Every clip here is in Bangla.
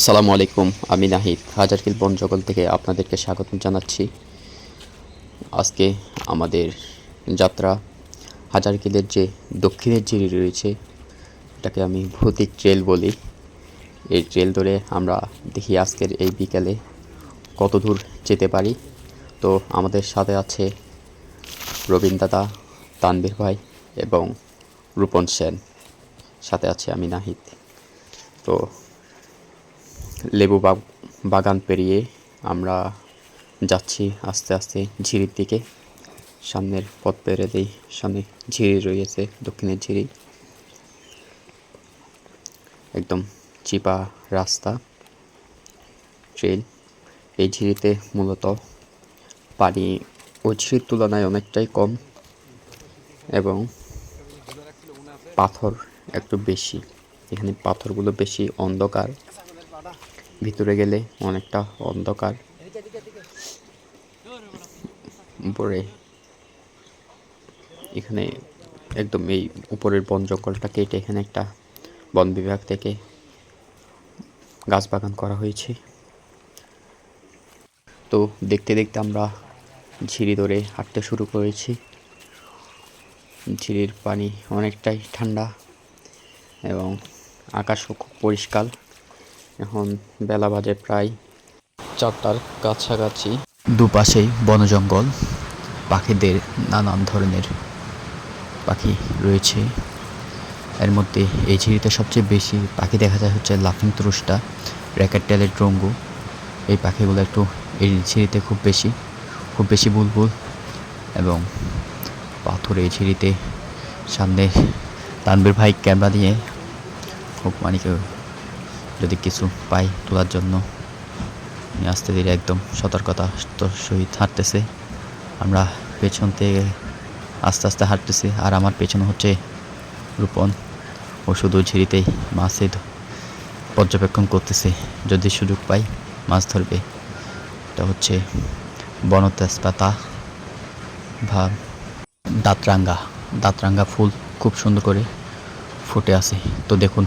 আসসালামু আলাইকুম, আমি নাহিদ হাজারকিল বন জগল থেকে আপনাদেরকে স্বাগত জানাচ্ছি। আজকে আমাদের যাত্রা হাজারকিলের যে দক্ষিণের জিরি রয়েছে, এটাকে আমি ভৌতিক ট্রেল বলি। এই ট্রেল ধরে আমরা দেখি আজকের এই বিকেলে কত দূর যেতে পারি। তো আমাদের সাথে আছে রবীন দাদা তানবীর ভাই এবং রূপন সেন। সাথে আছে আমি নাহিদ। তো লেবু বাগ- বাগান পেরিয়ে আমরা যাচ্ছি আস্তে আস্তে ঝিরির দিকে। সামনের পথ পেরে দিই, সামনে ঝিরি রয়েছে দক্ষিণের ঝিরি। একদম চিপা রাস্তা, ট্রেন। এই ঝিরিতে মূলত পানি ওই ঝিরির তুলনায় অনেকটাই কম এবং পাথর একটু বেশি। এখানে পাথরগুলো বেশি অন্ধকার। ভিতরে গেলে অনেকটা অন্ধকার। উপরে। এখানে একদম এই উপরের বন জঙ্গলটা কেটে এখানে একটা বন বিভাগ থেকে গাছ বাগান করা হয়েছে। তো দেখতে দেখতে আমরা ঝিরি ধরে হাঁটতে শুরু করেছি। ঝিরির পানি অনেকটাই ঠান্ডা এবং আকাশও খুব পরিষ্কার। এখন বেলা বাজে প্রায় চারটার কাছাকাছি। দুপাশেই বন জঙ্গল পাখিদের নানান ধরনের পাখি রয়েছে। এর মধ্যে এই ঝিরিতে সবচেয়ে বেশি পাখি দেখা যায় হচ্ছে লাফিং ত্রুষ্টা র্যাকেট টেলের ড্রঙ্গু। এই পাখিগুলো একটু এই ঝিরিতে খুব বেশি খুব বেশি বুলবুল এবং পাথর এই ঝিরিতে সামনে তানবীর ভাই ক্যামেরা দিয়ে খুব মানে যদি কিছু পাই তোলার জন্য। আস্তে ধীরে একদম সতর্কতা সহিত হাঁটতেছে। আমরা পেছন থেকে আস্তে আস্তে হাঁটতেছি আর আমার পেছনে হচ্ছে রূপন। ও শুধু ঝিরিতেই মাছের পর্যবেক্ষণ করতেছে। যদি সুযোগ পাই মাছ ধরবে। এটা হচ্ছে বনতেজপাতা বা দাঁতরাঙ্গা। দাঁতরাঙ্গা ফুল খুব সুন্দর করে ফুটে আছে। তো দেখুন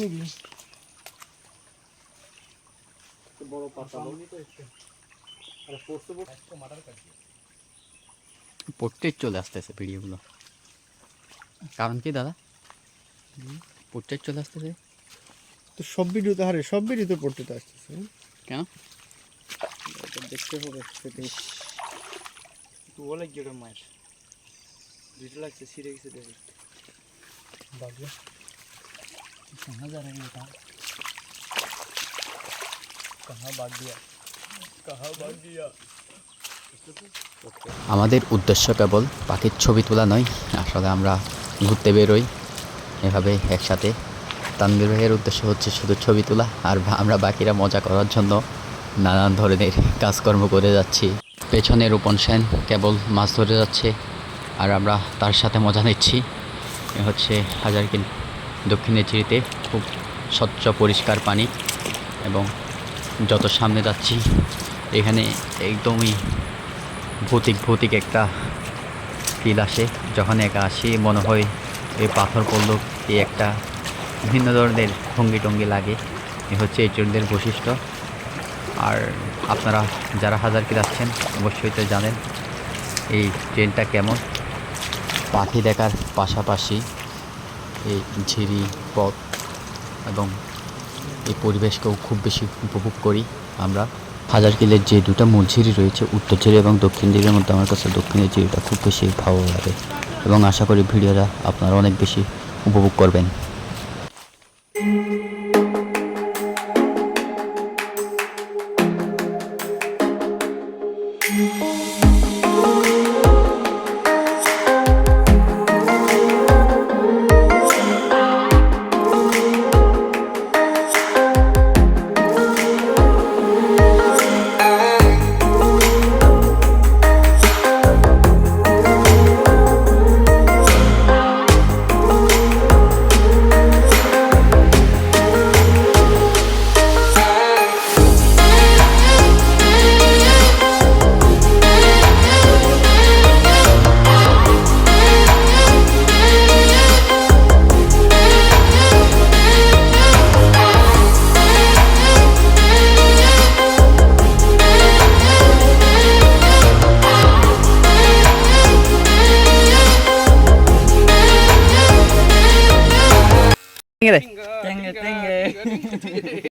নিবি বড় পাতা পড়তে চলে আসতেছে ভিডিওগুলো। কারণ কি দাদা? পড়তে চলে আসতেছে? তো সব ভিডিওতে হারে সব ভিডিওতে পড়তে তো আসতেছে। কেন? দেখতে হবে সেটাই একটু বলে কি ওটা মায়ের। দুটো লাগছে ছিঁড়ে গেছে দেখে। भाग्य कहाँ जा रहे हैं बेटा कहाँ भाग गया कहाँ भाग गया আমাদের উদ্দেশ্য কেবল পাখির ছবি তোলা নয় আসলে আমরা ঘুরতে বেরোই এভাবে একসাথে তানবীর ভাইয়ের উদ্দেশ্য হচ্ছে শুধু ছবি তোলা আর ভা- আমরা বাকিরা মজা করার জন্য নানান ধরনের কাজকর্ম করে যাচ্ছি পেছনে রূপন সেন কেবল মাছ ধরে যাচ্ছে আর আমরা তার সাথে মজা নিচ্ছি এ হচ্ছে হাজারকিল দক্ষিণের চিরিতে খুব স্বচ্ছ পরিষ্কার পানি এবং যত সামনে যাচ্ছি, এখানে একদমই ভৌতিক ভৌতিক একটা ফিল আসে। যখন একা আসি, মনে হয় এই পাথর পড়ল এই একটা ভিন্ন ধরনের ভঙ্গি টঙ্গি লাগে। এ হচ্ছে এই ট্রেনদের বৈশিষ্ট্য। আর আপনারা যারা হাজার কি যাচ্ছেন অবশ্যই তো জানেন এই ট্রেনটা কেমন। পাখি দেখার পাশাপাশি এই ঝিরি, পথ এবং এই পরিবেশকেও খুব বেশি উপভোগ করি আমরা। হাজার কিলের যে দুটো মূল ঝিরি রয়েছে, উত্তর ঝিরি এবং দক্ষিণ ঝিরির মধ্যে আমার কাছে দক্ষিণের ঝিরিটা খুব বেশি ভালো লাগে এবং আশা করি ভিডিওটা আপনারা অনেক বেশি উপভোগ করবেন। রে টেঙ্গে টেঙ্গে